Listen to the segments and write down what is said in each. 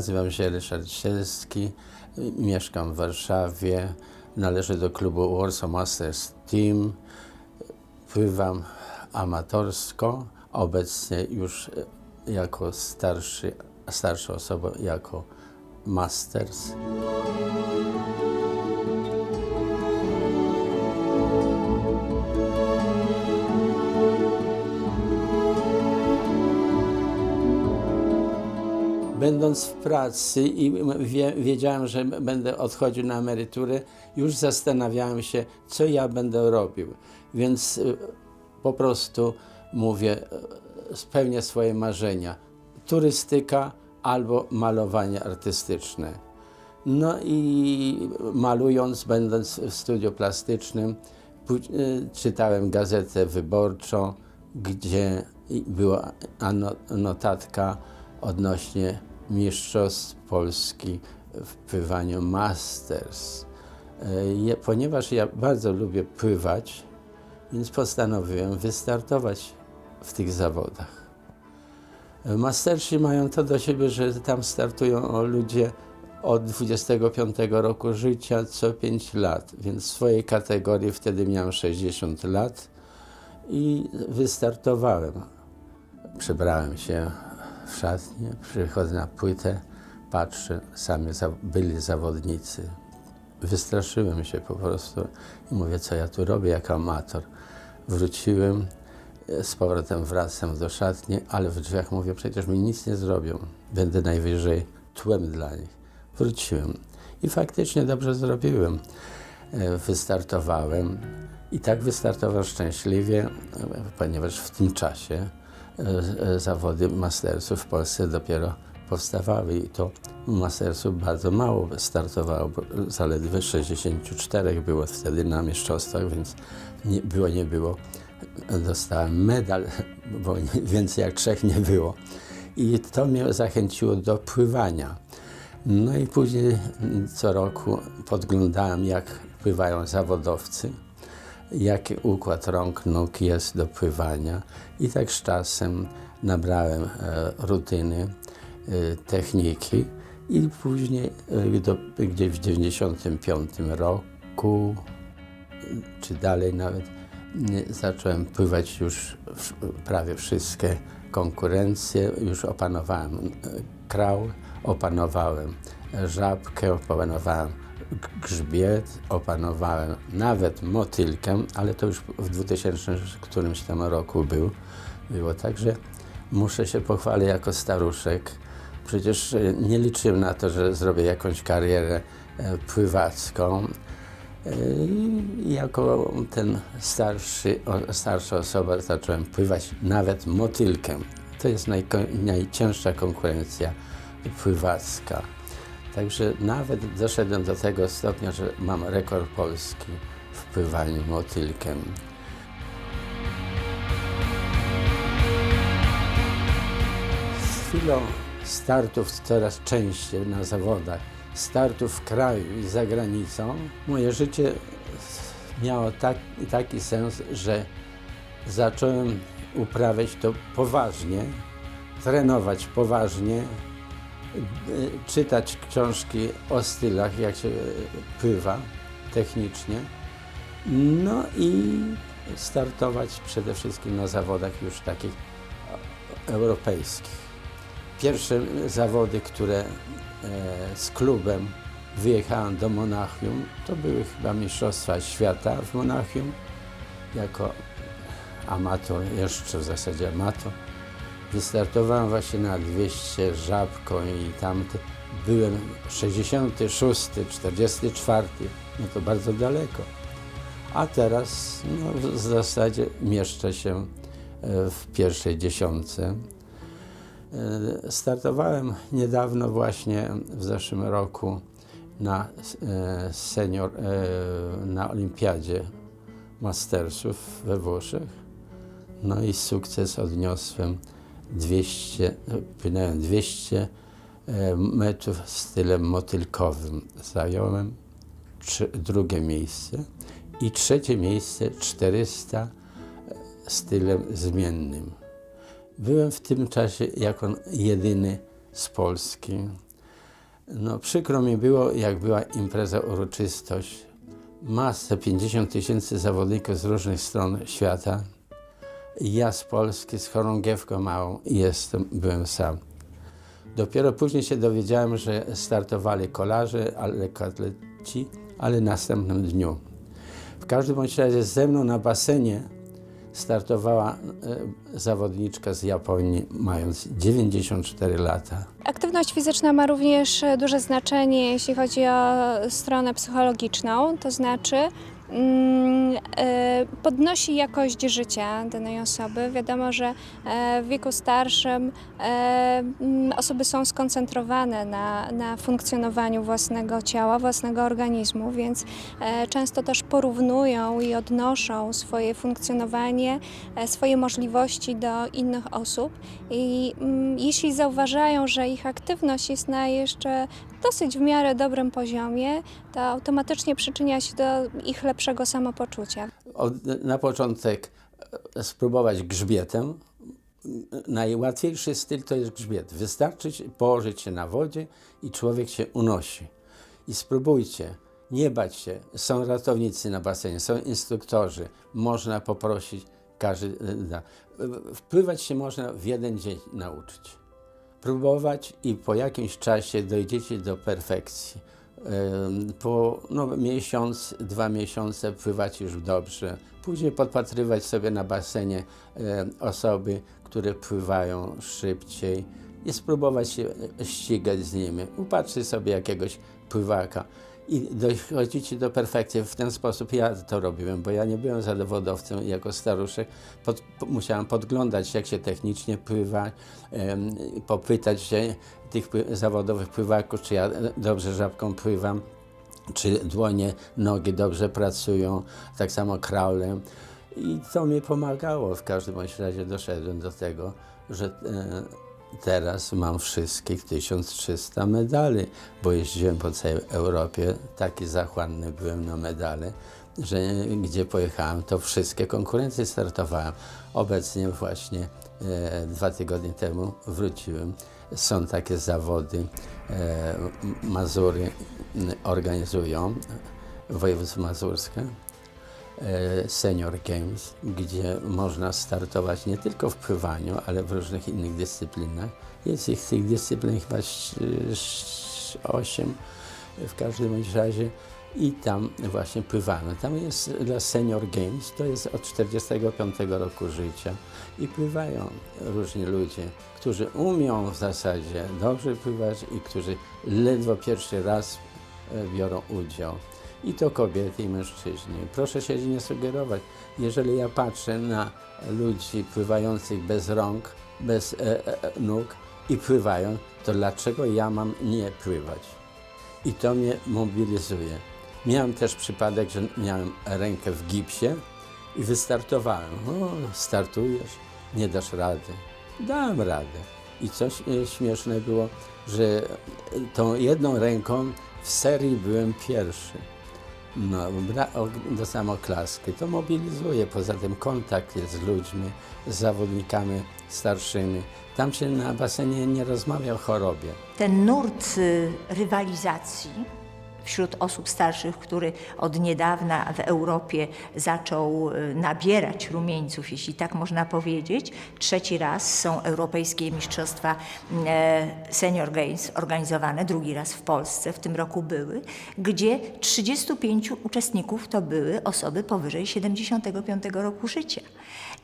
Nazywam się Ryszard Sielski, mieszkam w Warszawie, należę do klubu Warsaw Masters Team, pływam amatorsko, obecnie już jako starszy, starsza osoba, jako Masters. Będąc w pracy i wie, wiedziałem, że będę odchodził na emeryturę, już zastanawiałem się, co ja będę robił. Więc y, po prostu mówię, y, spełnię swoje marzenia. Turystyka albo malowanie artystyczne. No i malując, będąc w studiu plastycznym, y, czytałem gazetę wyborczą, gdzie była notatka odnośnie Mistrzostw Polski w pływaniu Masters. E, ponieważ ja bardzo lubię pływać, więc postanowiłem wystartować w tych zawodach. E, Mastersi mają to do siebie, że tam startują ludzie od 25 roku życia co 5 lat, więc w swojej kategorii wtedy miałem 60 lat i wystartowałem. Przebrałem się w szatnię, przychodzę na płytę, patrzę, sami za, byli zawodnicy. Wystraszyłem się po prostu i mówię, co ja tu robię jako amator. Wróciłem, e, z powrotem wracam do szatni, ale w drzwiach mówię, przecież mi nic nie zrobią. Będę najwyżej tłem dla nich. Wróciłem i faktycznie dobrze zrobiłem. E, Wystartowałem i tak wystartował szczęśliwie, e, ponieważ w tym czasie zawody mastersów w Polsce dopiero powstawały i to mastersów bardzo mało startowało, zaledwie 64 było wtedy na mistrzostwach, więc nie było, nie było. Dostałem medal, bo więcej jak trzech nie było. I to mnie zachęciło do pływania. No i później co roku podglądałem, jak pływają zawodowcy, jaki układ rąk, nóg jest do pływania. I tak z czasem nabrałem e, rutyny, e, techniki i później, e, do, gdzie w 95 roku, czy dalej nawet, zacząłem pływać już prawie wszystkie konkurencje. Już opanowałem krał, opanowałem żabkę, opanowałem grzbiet, opanowałem nawet motylkę, ale to już w 2000 którymś tam roku był, było tak, że muszę się pochwalić jako staruszek. Przecież e, nie liczyłem na to, że zrobię jakąś karierę e, pływacką. I jako ten starszy, starsza osoba zacząłem pływać nawet motylkę. To jest najcięższa konkurencja pływacka. Także nawet doszedłem do tego stopnia, że mam rekord polski w pływaniu motylkiem. Z chwilą startów coraz częściej na zawodach, startów w kraju i za granicą, moje życie miało tak, taki sens, że zacząłem uprawiać to poważnie, trenować poważnie, czytać książki o stylach, jak się pływa technicznie, no i startować przede wszystkim na zawodach już takich europejskich. Pierwsze zawody, które e, z klubem wyjechałem do Monachium, to były chyba Mistrzostwa Świata w Monachium, jako amator, jeszcze w zasadzie amator. Wystartowałem właśnie na 200 żabką i tamte. Byłem 66, 44, no to bardzo daleko. A teraz no, w zasadzie mieszczę się e, w pierwszej dziesiątce. E, Startowałem niedawno właśnie w zeszłym roku na e, senior, na olimpiadzie Mastersów we Włoszech. No i sukces odniosłem 200, płynąłem 200 e, metrów stylem motylkowym. Zająłem drugie miejsce i trzecie miejsce 400 stylem zmiennym. Byłem w tym czasie jako jedyny z Polski. No przykro mi było, jak była impreza, uroczystość. Masę, 50 tysięcy zawodników z różnych stron świata. Ja z Polski, z chorągiewką małą jestem, byłem sam. Dopiero później się dowiedziałem, że startowali kolarze, ale atleci, ale następnym dniu. W każdym bądź razie ze mną na basenie startowała e, zawodniczka z Japonii, mając 94 lata. Aktywność fizyczna ma również duże znaczenie, jeśli chodzi o stronę psychologiczną, to znaczy podnosi jakość życia danej osoby. Wiadomo, że e, w wieku starszym e, mm, osoby są skoncentrowane na, na funkcjonowaniu własnego ciała, własnego organizmu, więc e, często też porównują i odnoszą swoje funkcjonowanie, e, swoje możliwości do innych osób. I mm, jeśli zauważają, że ich aktywność jest na jeszcze dosyć w miarę dobrym poziomie, to automatycznie przyczynia się do ich lepszego samopoczucia. Od, na początek e, spróbować grzbietem. Najłatwiejszy styl to jest grzbiet. Wystarczy położyć się na wodzie i człowiek się unosi. I spróbujcie, nie bać się. Są ratownicy na basenie, są instruktorzy. Można poprosić, każdy e, da. Wpływać się można w jeden dzień nauczyć. Próbować i po jakimś czasie dojdziecie do perfekcji. Po no, miesiąc, dwa miesiące pływać już dobrze. Później podpatrywać sobie na basenie osoby, które pływają szybciej i spróbować się e, ścigać z nimi. Upatrzcie sobie jakiegoś pływaka i dochodzicie do perfekcji. W ten sposób ja to robiłem, bo ja nie byłem zawodowcem jako staruszek. Pod, po, musiałem podglądać, jak się technicznie pływa, popytać się tych pły- zawodowych pływaków, czy ja dobrze żabką pływam czy dłonie, nogi dobrze pracują, tak samo kraulem. I to mi pomagało. W każdym razie doszedłem do tego, że e, teraz mam wszystkich 1300 medali, bo jeździłem po całej Europie, taki zachłanny byłem na medale, że gdzie pojechałem, to wszystkie konkurencje startowałem. Obecnie właśnie e, dwa tygodnie temu wróciłem. Są takie zawody, e, Mazury organizują, województwo mazurskie, Senior Games, gdzie można startować nie tylko w pływaniu, ale w różnych innych dyscyplinach. Jest ich tych dyscyplin chyba ś- ś- osiem w każdym razie i tam właśnie pływamy. Tam jest dla Senior Games, to jest od 45 roku życia i pływają różni ludzie, którzy umią w zasadzie dobrze pływać i którzy ledwo pierwszy raz e, biorą udział. I to kobiety i mężczyźni. Proszę się nie sugerować. Jeżeli ja patrzę na ludzi pływających bez rąk, bez e, e, nóg i pływają, to dlaczego ja mam nie pływać? I to mnie mobilizuje. Miałem też przypadek, że miałem rękę w gipsie i wystartowałem. O, startujesz, nie dasz rady. Dałem radę. I coś e, śmieszne było, że e, tą jedną ręką w serii byłem pierwszy. No, bra- o- dostałem oklaskę. To mobilizuje. Poza tym kontakt jest z ludźmi, z zawodnikami starszymi. Tam się na basenie nie rozmawia o chorobie. ten nurt y, rywalizacji wśród osób starszych, który od niedawna w Europie zaczął y, nabierać rumieńców, jeśli tak można powiedzieć. Trzeci raz są europejskie mistrzostwa e, Senior Games organizowane, drugi raz w Polsce, w tym roku były, gdzie 35 uczestników to były osoby powyżej 75 roku życia.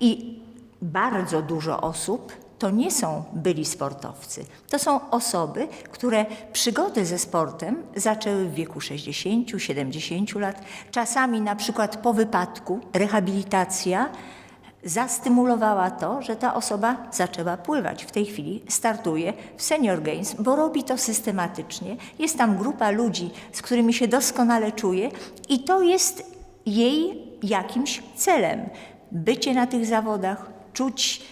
I bardzo dużo osób to nie są byli sportowcy. To są osoby, które przygodę ze sportem zaczęły w wieku 60-70 lat. Czasami na przykład po wypadku rehabilitacja zastymulowała to, że ta osoba zaczęła pływać. W tej chwili startuje w Senior Games, bo robi to systematycznie. Jest tam grupa ludzi, z którymi się doskonale czuje i to jest jej jakimś celem. Bycie na tych zawodach, czuć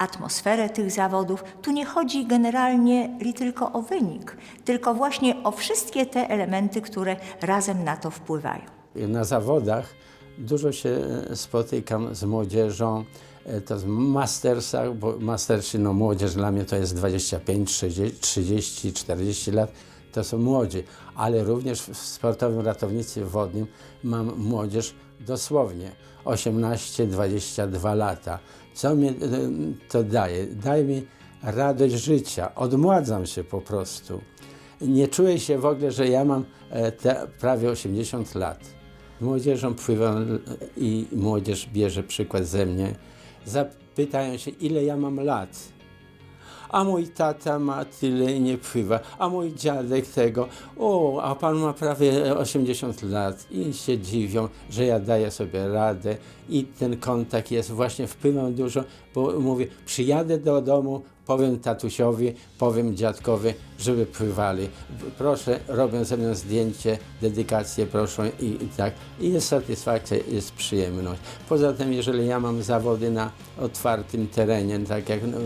atmosferę tych zawodów. Tu nie chodzi generalnie li tylko o wynik, tylko właśnie o wszystkie te elementy, które razem na to wpływają. Na zawodach dużo się e, spotykam z młodzieżą, e, to w mastersach, bo mastersi, no młodzież dla mnie to jest 25, 30, 30 40 lat. to są młodzi, ale również w sportowym ratownictwie wodnym mam młodzież dosłownie 18-22 lata. Co mi e, to daje? Daje mi radość życia, odmładzam się po prostu. Nie czuję się w ogóle, że ja mam e, prawie 80 lat. Młodzieżą pływam e, i młodzież bierze przykład ze mnie. Zapytają się, ile ja mam lat. A mój tata ma tyle i nie pływa, a mój dziadek tego, o, a pan ma prawie 80 lat i się dziwią, że ja daję sobie radę. I ten kontakt jest, właśnie wpływam dużo, bo mówię, przyjadę do domu, powiem tatusiowi, powiem dziadkowi, żeby pływali. Proszę, robią ze mną zdjęcie, dedykację, proszę i, i tak. I jest satysfakcja, jest przyjemność. Poza tym, jeżeli ja mam zawody na otwartym terenie, tak jak no,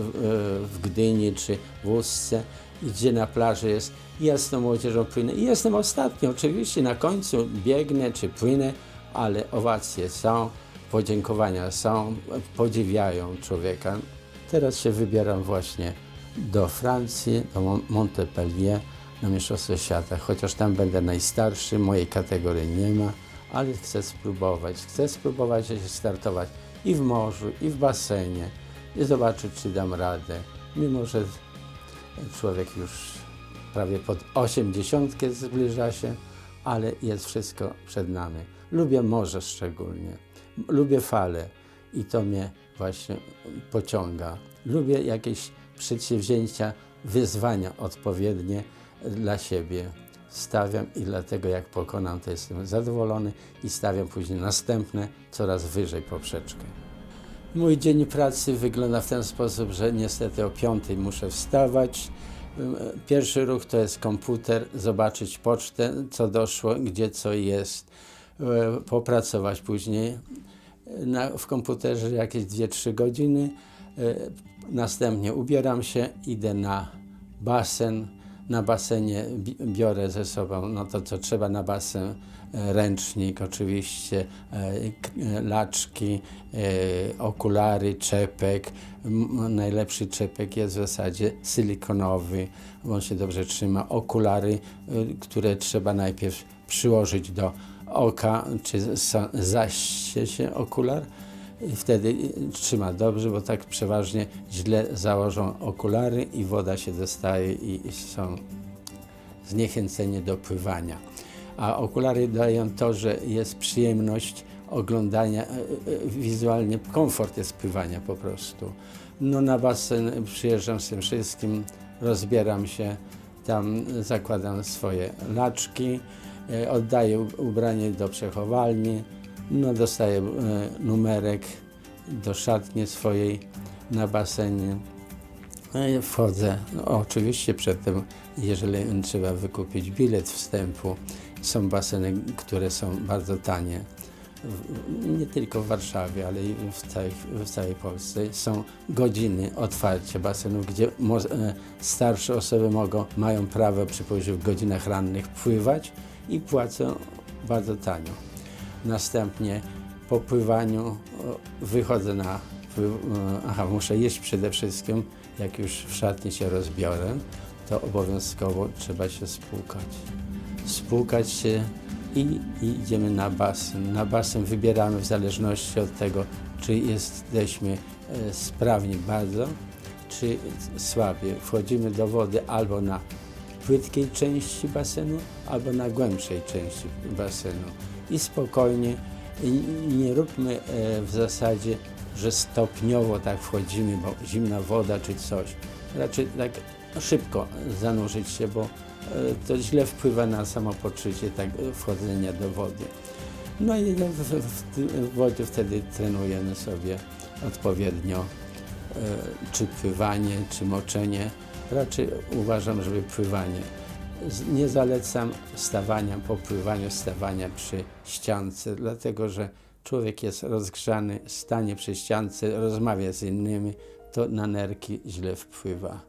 w, Gdyni czy w Ustce, gdzie na plaży jest, z tą młodzieżą płynę. I jestem ostatni, oczywiście na końcu biegnę czy płynę, ale owacje są, podziękowania są, podziwiają człowieka. Teraz się wybieram właśnie do Francji, do Mon- Montpellier, na Mistrzostwo Świata. Chociaż tam będę najstarszy, mojej kategorii nie ma, ale chcę spróbować. Chcę spróbować się startować i w morzu, i w basenie, i zobaczyć, czy dam radę. Mimo, że człowiek już prawie pod 80 zbliża się, ale jest wszystko przed nami. Lubię morze szczególnie. Lubię fale i to mnie właśnie pociąga. Lubię jakieś przedsięwzięcia, wyzwania odpowiednie dla siebie. Stawiam i dlatego jak pokonam, to jestem zadowolony i stawiam później następne, coraz wyżej poprzeczkę. Mój dzień pracy wygląda w ten sposób, że niestety o 5 muszę wstawać. Pierwszy ruch to jest komputer, zobaczyć pocztę, co doszło, gdzie co jest, E, popracować później na, w komputerze jakieś 2-3 godziny. E, Następnie ubieram się, idę na basen. Na basenie bi- biorę ze sobą no to, co trzeba na basen. E, Ręcznik oczywiście, e, laczki, okulary, czepek. Najlepszy czepek jest w zasadzie silikonowy, on się dobrze trzyma. Okulary, które trzeba najpierw przyłożyć do oka, czy za- zaście się okular i wtedy trzyma dobrze, bo tak przeważnie źle założą okulary i woda się dostaje i są zniechęcenie do pływania. A okulary dają to, że jest przyjemność oglądania, e, e, wizualnie komfort jest pływania po prostu. No na basen przyjeżdżam z tym wszystkim, rozbieram się, tam zakładam swoje laczki, e, oddaję u- ubranie do przechowalni, no dostaję e, numerek do szatni swojej na basenie. No wchodzę. No, oczywiście przedtem, jeżeli trzeba wykupić bilet wstępu, są baseny, które są bardzo tanie. Nie tylko w Warszawie, ale i w całej, w całej Polsce. Są godziny otwarcia basenów, gdzie e, starsze osoby mogą, mają prawo przy w godzinach rannych pływać i płacą bardzo tanio. Następnie po pływaniu wychodzę na. e, Aha, muszę jeść przede wszystkim. Jak już w szatni się rozbiorę, to obowiązkowo trzeba się spłukać. Spłukać się i, i idziemy na basen. Na basen wybieramy w zależności od tego, czy jesteśmy e, sprawni bardzo, czy słabiej. Wchodzimy do wody albo na płytkiej części basenu, albo na głębszej części basenu. I spokojnie, nie róbmy e, w zasadzie, że stopniowo tak wchodzimy, bo zimna woda czy coś. Raczej tak szybko zanurzyć się, bo e, to źle wpływa na samopoczucie tak, e, wchodzenia do wody. No i w, w, w wodzie wtedy trenujemy sobie odpowiednio czy pływanie, czy moczenie. Raczej uważam, żeby pływanie. Nie zalecam stawania po pływaniu, stawania przy ściance, dlatego że człowiek jest rozgrzany, stanie przy ściance, rozmawia z innymi, to na nerki źle wpływa.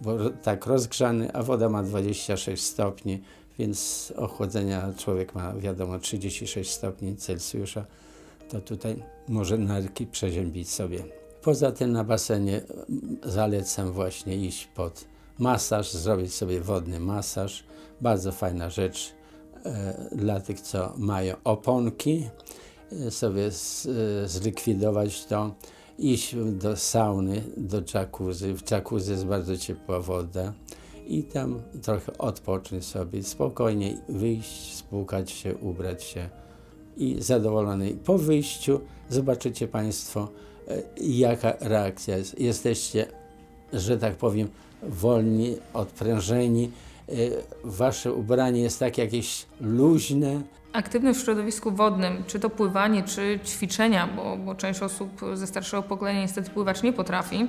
Bo tak rozgrzany, a woda ma 26 stopni, więc ochłodzenia człowiek ma wiadomo 36 stopni Celsjusza, to tutaj może nerki przeziębić sobie. Poza tym na basenie mm, zalecam właśnie iść pod masaż, zrobić sobie wodny masaż. Bardzo fajna rzecz e, dla tych, co mają oponki, e, sobie e, zlikwidować to, iść do sauny, do jacuzzi. W jacuzzi jest bardzo ciepła woda i tam trochę odpocząć sobie, spokojnie wyjść, spłukać się, ubrać się i zadowolony. Po wyjściu zobaczycie Państwo, jaka reakcja jest. Jesteście, że tak powiem, wolni, odprężeni. E, Wasze ubranie jest tak jakieś luźne, Aktywny w środowisku wodnym, czy to pływanie, czy ćwiczenia, bo, bo część osób ze starszego pokolenia niestety pływać nie potrafi,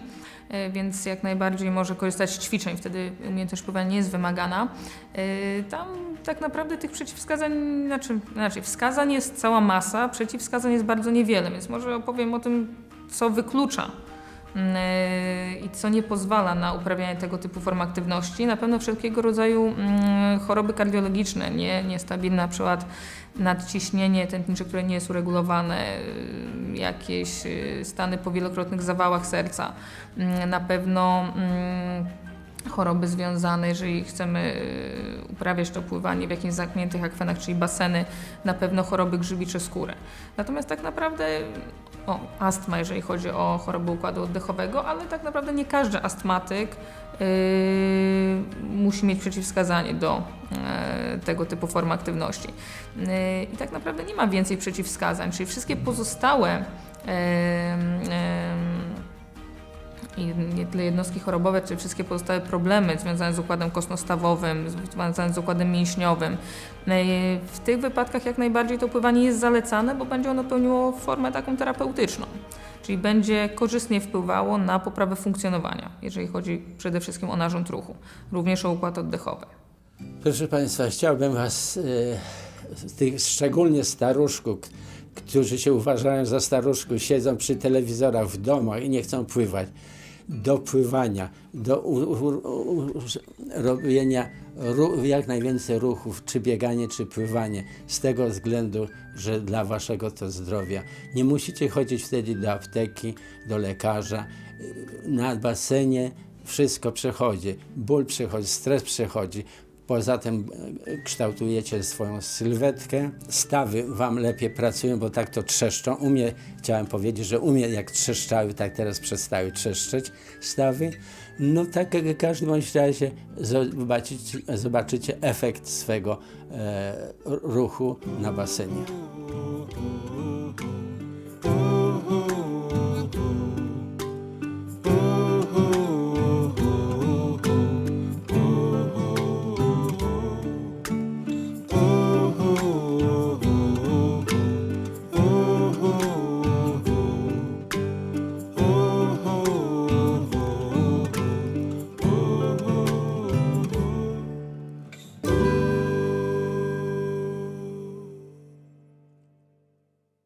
e, więc jak najbardziej może korzystać z ćwiczeń, wtedy umiejętność pływania nie jest wymagana. E, Tam tak naprawdę tych przeciwwskazań, znaczy, znaczy wskazań jest cała masa, przeciwwskazań jest bardzo niewiele, więc może opowiem o tym, co wyklucza mm, e, i co nie pozwala na uprawianie tego typu form aktywności. Na pewno wszelkiego rodzaju mm, choroby kardiologiczne, nie, niestabilne na przykład nadciśnienie tętnicze, które nie jest uregulowane, y, jakieś y, stany po wielokrotnych zawałach serca, Mm, na pewno choroby związane, jeżeli chcemy y, uprawiać to pływanie w jakichś zamkniętych akwenach, czyli baseny, na pewno choroby grzybicze skóry. Natomiast tak naprawdę o, astma, jeżeli chodzi o choroby układu oddechowego, ale tak naprawdę nie każdy astmatyk yy, musi mieć przeciwwskazanie do e, tego typu form aktywności. Yy, I tak naprawdę nie ma więcej przeciwwskazań, czyli wszystkie pozostałe em, em, i nie tyle jednostki chorobowe, czy wszystkie pozostałe problemy związane z układem kostno-stawowym, związane z układem mięśniowym. E, W tych wypadkach jak najbardziej to pływanie jest zalecane, bo będzie ono pełniło formę taką terapeutyczną. Czyli będzie korzystnie wpływało na poprawę funkcjonowania, jeżeli chodzi przede wszystkim o narząd ruchu, również o układ oddechowy. Proszę Państwa, chciałbym Was, e, tych szczególnie staruszków, którzy się uważają za staruszków, siedzą przy telewizorach w domach i nie chcą pływać, do pływania, do u, u, u, robienia ru, jak najwięcej ruchów, czy bieganie, czy pływanie, z tego względu, że dla Waszego to zdrowia. Nie musicie chodzić wtedy do apteki, do lekarza, na basenie wszystko przechodzi. Ból przechodzi, stres przechodzi. Poza tym e, kształtujecie swoją sylwetkę. Stawy wam lepiej pracują, bo tak to trzeszczą. U mnie, chciałem powiedzieć, że u mnie jak trzeszczały, tak teraz przestały trzeszczeć stawy. No tak w każdym bądź razie zobaczycie, zobaczycie efekt swego e, ruchu na basenie.